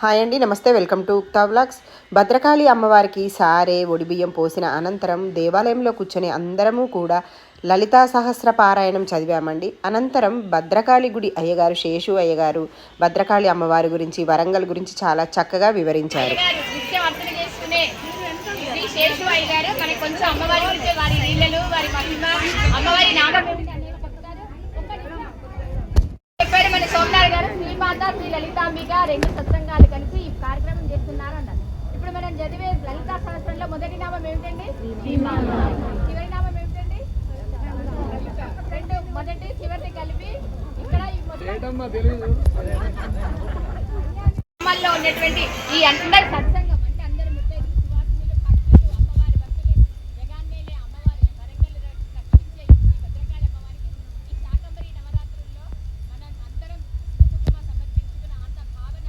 Hi అండి నమస్తే welcome to Ukta vlogs. Bhadrakali అమ్మవారికి సారే ఒడిబియ్యం పోసిన అనంతరం దేవాలయంలో కూర్చొని అందరము కూడా లలితా సహస్ర పారాయణం చదివామండి. అనంతరం భద్రకాళి గుడి అయ్యగారు శేషు అయ్యగారు భద్రకాళి అమ్మవారి గురించి వరంగల్ గురించి చాలా చక్కగా వివరించారు. అమ్మవారి వారి వారి మహిమ అమ్మవారి నామం ఏమిటి అనేది చెప్తారు. చెప్పారు మన సోమనాథ్ గారు శ్రీమాత శ్రీ లలితాంబిక రెండు సత్సంగాలు కలిసి ఈ కార్యక్రమం చేస్తున్నారు అన్నారు ఇప్పుడు మనం చదివే లలితా సహస్రంలో మొదటి నామం ఏమిటండి? చివరి నామం ఏమిటండి? రెండు. మొదటి చివరిని కలిపి ఇక్కడ ఉన్నటువంటి ఈ అందరి సత్సంగం అంటే అందరి ముత్తైదులు సువాసినులు భక్తులు అమ్మవారి భక్తులు జగాన్నేలే అమ్మవారి వరంగల్ రక్షించే ఈ భద్రకాళి అమ్మవారికి ఈ శాకంబరి నవరాత్రుల్లో మనం అందరం కుటుంబ సమర్పించుకున్న అంత భావన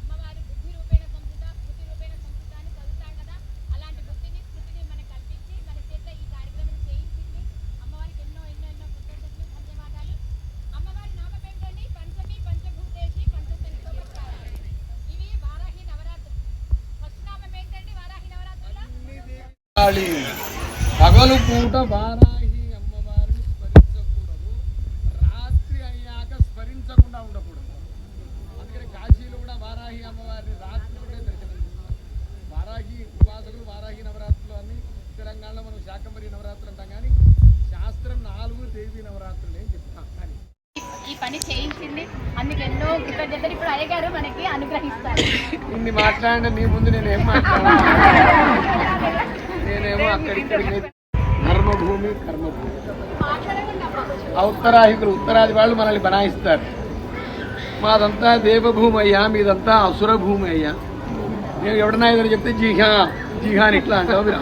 అమ్మవారి బుద్ధి రూపేణ సంస్కృత స్మృతి రూపేణ సంస్కృత అని చదువుతాం కదా అలాంటి బుద్ధిని స్మృతిని మనకు కల్పించి మన చేత ఈ కార్యక్రమం చేయించింది అమ్మవారికి ఎన్నో ఎన్నో ఎన్నో కృతజ్ఞతలు ధన్యవాదాలు అమ్మవారి నామం ఏంటండి పంచమి పంచభూతేషి పంచశనితో ఇవి వారాహి నవరాత్రులు ఫస్ట్ నామం ఏంటండి వారాహి నవరాత్రుల్లో కాళీ పగలు పూట వారాహి అమ్మవారిని స్మరించకూడదు. రాత్రి అయ్యాక స్మరించకుండా ఉండకూడదు. అందుకని కాశీలో కూడా వారాహి అమ్మవారిని రాత్రి పూటే దర్శనం వారాహి ఉపాసకులు వారాహి నవరాత్రులు అని తెలంగాణలో మనం శాకంబరి నవరాత్రులు అంటాం కానీ శాస్త్రం నాలుగు దేవి నవరాత్రులు ఏం చెప్తాం. కానీ ఈ పని చేయించింది. అందుకు ఎన్నో కృతజ్ఞతలు ఇప్పుడు అయ్యగారు మనకి అనుగ్రహిస్తారు. ఇన్ని మాట్లాడిన నీ ముందు నేనేం మాట్లాడాను? నేనేమో అక్కడిక్కడికి కర్మభూమి కర్మభూమి. ఆ ఉత్తరాహికులు ఉత్తరాది వాళ్ళు మనల్ని బనాయిస్తారు. మాదంతా దేవభూమి అయ్యా మీదంతా అసుర భూమి అయ్యా. నేను ఎవడన్నా ఏదైనా చెప్తే జీహా జీహా అని ఇట్లా అంటావు మీరు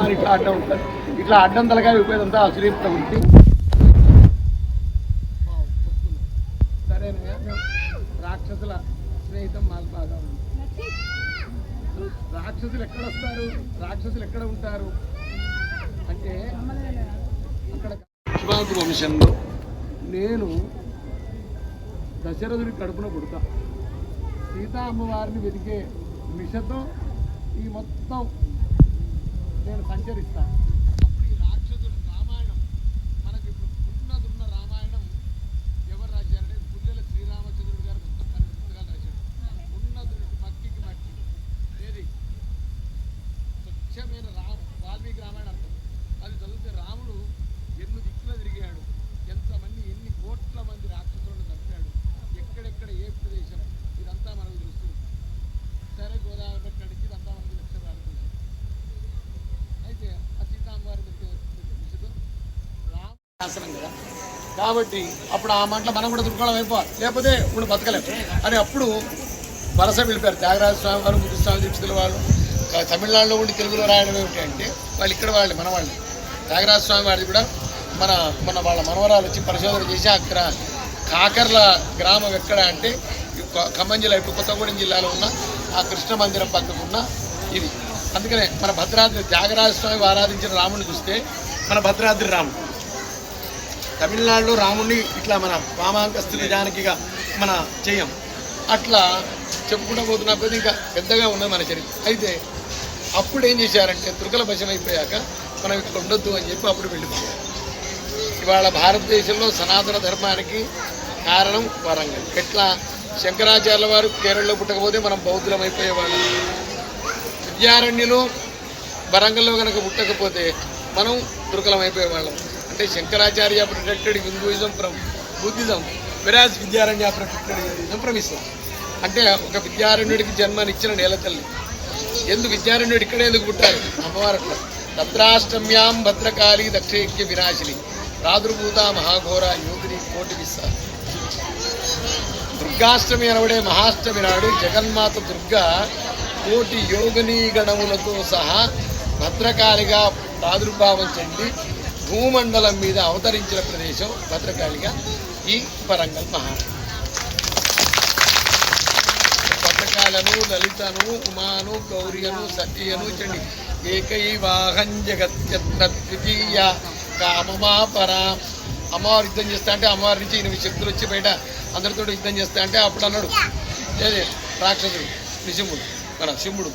అని ఇట్లా అడ్డం ఉంటారు. ఇట్లా అడ్డం తలగా విపేదంతా అసురీ ప్రవృత్తి సరేనా? రాక్షసుల స్నేహితం మాకు బాగా ఉంది రాక్షసులు ఎక్కడ వస్తారు రాక్షసులు ఎక్కడ ఉంటారు అంటే అక్కడ ఇక్ష్వాకు వంశంలో నేను దశరథుడి కడుపున పుడతా. సీతా అమ్మవారిని వెతికే మిషతో ఈ మొత్తం నేను సంచరిస్తా అప్పుడు ఈ రాక్షసుడు రామాయణం మనకి ఇప్పుడు ఉన్నదున్న రామాయణం ఎవరు రాశారంటే పుల్లెల శ్రీరామచంద్రుడు గారు మొత్తం పన్నెండు పుస్తకాలు రాశాడు ఉన్నదుడు మట్టికి మట్టి ఏది స్వచ్ఛమైన రామ వాల్మీకి రామాయణం అర్థం అది చదివితే రాముడు ఎన్ని దిక్కులు తిరిగాడు ఎంతమంది ఎన్ని కోట్ల మంది రాక్షసులను చంపాడు ఎక్కడెక్కడ ఏ ప్రదేశం ఇదంతా మనకు తెలుస్తుంది సరే గోదావరి పెట్టిన నుంచి ఇదంతా మనకు లక్ష్య భారతదేశం అయితే ఆ సీతామ్మవారి విషయం రామ కదా. కాబట్టి అప్పుడు ఆ మాటలో మనం కూడా దుర్కోవడం అయిపోవాలి లేకపోతే ఇప్పుడు బతకలేము అని అప్పుడు వలస వెళ్ళిపోయారు. త్యాగరాజ స్వామి వారు ముద్దుస్వామి దీక్షితుల వాళ్ళు తమిళనాడులో ఉండి తెలుగులో రాయడం ఏమిటి అంటే వాళ్ళు ఇక్కడ వాళ్ళు మన వాళ్ళు. త్యాగరాజ స్వామి వారిది కూడా మన మన వాళ్ళ మనవరాలు వచ్చి పరిశోధన చేసి అక్కడ కాకర్ల గ్రామం ఎక్కడ అంటే ఖమ్మం జిల్లా ఇప్పుడు కొత్తగూడెం జిల్లాలో ఉన్న ఆ కృష్ణ మందిరం పక్కకున్న ఇది. అందుకనే మన భద్రాద్రి త్యాగరాజ స్వామి ఆరాధించిన రాముడిని చూస్తే మన భద్రాద్రి రాముడు తమిళనాడులో రాముడిని ఇట్లా మన వామాంకస్తు జానకిగా మన చేయం. అట్లా చెప్పుకుంటూ పోతున్న కొద్ది ఇంకా పెద్దగా ఉన్నది మన చరిత్ర. అయితే అప్పుడు ఏం చేశారంటే తుర్కల భషం అయిపోయాక మనం ఇక్కడ ఉండొద్దు అని చెప్పి అప్పుడు వెళ్ళిపోయారు. ఇవాళ భారతదేశంలో సనాతన ధర్మానికి కారణం వరంగల్. ఎట్లా? శంకరాచార్యుల వారు కేరళలో పుట్టకపోతే మనం బౌద్ధులం అయిపోయేవాళ్ళం. విద్యారణ్యులు వరంగల్లో కనుక పుట్టకపోతే మనం తుర్కలం అయిపోయేవాళ్ళం. అంటే Shankaracharya protected Hinduism from Buddhism Viraj Vidyaranya protected Hinduism from Islam. అంటే ఒక విద్యారణ్యుడికి జన్మనిచ్చిన నేల తల్లి. ఎందుకు విద్యారణ్యుడు ఇక్కడే ఎందుకు పుట్టారు అమ్మవారు భద్రాష్టమ్యాం భద్రకాళి దక్షయజ్ఞ వినాశిని. ప్రాదుర్భూత మహాఘోర యోగిని కోటి విస్స. దుర్గాష్టమి అనబడే మహాష్టమి నాడు జగన్మాత దుర్గా కోటి యోగిని గణములతో సహా భద్రకాళిగా ప్రాదుర్భావం చెంది భూమండలం మీద అవతరించిన ప్రదేశం భద్రకాళిగా ఈ వరంగల్ మహా భద్రకాలను లలితను ఉమాను గౌరియను సతీయను చండి. ఏకైవాహం జగత్యత్ర ద్వితీయ కామమా పరా అమ్మవారు యుద్ధం చేస్తా అంటే అమ్మవారి నుంచి ఎనిమిది శక్తులు వచ్చి బయట అందరితో యుద్ధం చేస్తా అంటే అప్పుడు అన్నాడు. ఏది రాక్షసుడు నిశింహుడు మన సింహుడు.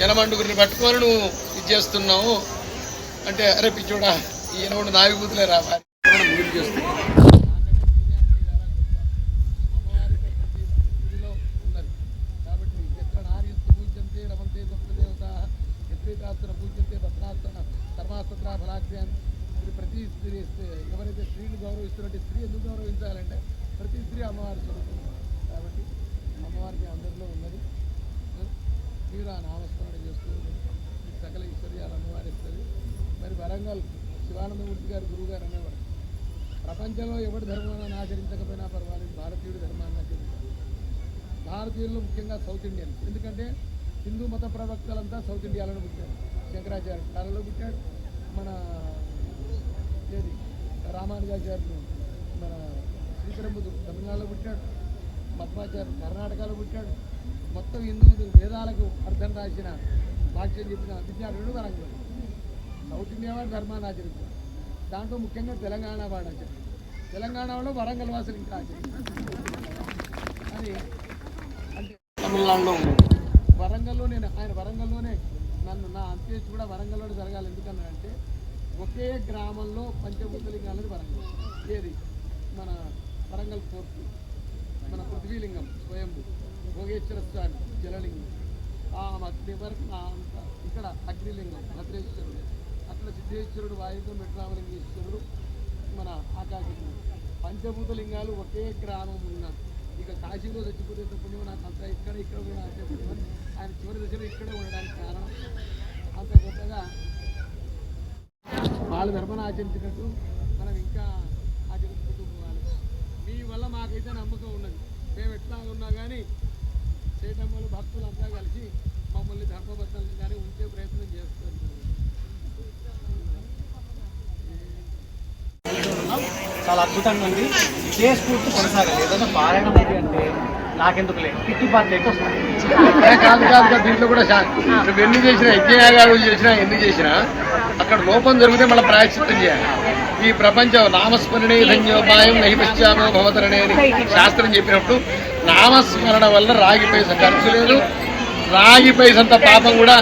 జనమండుగురిని పట్టుకొని నువ్వు ఇది చేస్తున్నావు. అంటే అరే పిచ్చోడా ఈ కూడా నా విభూతులే మీరు ప్రతి స్త్రీ ఎవరైతే స్త్రీని గౌరవిస్తున్నట్టు స్త్రీ ఎందుకు గౌరవించాలంటే ప్రతి స్త్రీ అమ్మవారి స్వరూపం కాబట్టి అమ్మవారికి అందరిలో ఉన్నది మీరు ఆ నామస్మరణ చేస్తూ సకల ఈశ్వర్యాలు అమ్మవారి ఇస్తుంది. మరి వరంగల్ శివానందమూర్తి గారు గురువు గారు అనేవారు. ప్రపంచంలో ఎవరి ధర్మాన్ని ఆచరించకపోయినా పర్వాలేదు భారతీయుడి ధర్మాన్ని ఆచరించాలి. భారతీయుల్లో ముఖ్యంగా సౌత్ ఇండియన్. ఎందుకంటే హిందూ మత ప్రవక్తలంతా సౌత్ ఇండియాలోనే పుట్టారు. శంకరాచార్య కళలో పుట్టాడు మన ఏది? రామానుజాచార్యులు మన శ్రీకరంబుడు తమిళనాడులో పుట్టాడు. పద్మాచార్యులు కర్ణాటకలో పుట్టాడు. మొత్తం హిందూ వేదాలకు అర్థం రాసిన భాష్యం చెప్పిన విద్యార్థుడు వరంగల్. సౌత్ ఇండియా వాడు ధర్మాన్ని ఆచరించారు దాంట్లో ముఖ్యంగా తెలంగాణ వాడు ఆచరించారు తెలంగాణలో వరంగల్ వాసులు ఇంకా అంటే తమిళనాడులో వరంగల్లో నేను ఆయన వరంగల్లోనే నన్ను నా అంత్యేష్టి కూడా వరంగల్లోనే జరగాలి. ఎందుకన్నాడంటే ఒకే గ్రామంలో పంచభూతలింగం అనేది వరంగల్. ఏది? మన వరంగల్ ఫోర్ట్ మన పృథ్వీలింగం స్వయంభు భోగేశ్వర స్వామి జలలింగం ఆ మధ్య వరకు ఆ అంత ఇక్కడ అగ్నిలింగం భద్రేశ్వరుడు. అక్కడ సిద్ధేశ్వరుడు వాయువు మెట్రామలింగేశ్వరుడు మన ఆకాశం. పంచభూత లింగాలు ఒకే గ్రామం ఉన్న ఇక కాశీలో చచ్చిపోతే పుణ్యం నాకు అంత ఇక్కడ ఇక్కడ కూడా అంతే పుణ్యం ఆయన చివరి దశలో ఇక్కడే ఉండడానికి కారణం అంత గొప్పగా వాళ్ళ ధర్మను ఆచరించినట్టు మనం ఇంకా ఆచరించుకుంటూ పోవాలి. మీ వల్ల మాకైతే నమ్మకం ఉన్నది. మేము ఎట్లా ఉన్నా కానీ చేటమ్మలు భక్తులు అంతా కలిసి మమ్మల్ని ధర్మబద్ధంగా కానీ ఉంచే ప్రయత్నం చేస్తారు. చాలా అద్భుతంగా ఉంది. ఇదే స్ఫూర్తి కొనసాగాలి ఏదైనా పారాయణ మూవీ అంటే నాకెందుకు లేదు కిట్టి పాటలు ఎక్కువ కాదు కాదు దీంట్లో కూడా శా- నువ్వు ఎన్ని చేసినా యజ్ఞయాగాలు చేసినా ఎన్ని చేసినా అక్కడ లోపం జరిగితే మళ్ళీ ప్రాయశ్చిత్తం చేయాలి. ఈ ప్రపంచం నామస్మరణే ధన్యోపాయం నైపశ్చామో భవతరణే అని శాస్త్రం చెప్పినప్పుడు నామస్మరణ వల్ల రాగి పైస ఖర్చు లేదు. రాగి పైసంత పాపం కూడా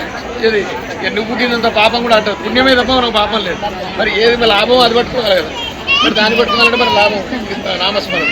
నువ్వు కిందంత పాపం కూడా అంటారు. పుణ్యమే తప్ప మనకు పాపం లేదు. మరి ఏది లాభం అది పట్టుకోవాలి కదా మరి దాన్ని పెట్టుకున్నారంటే మరి లాభం. నామస్మరణ.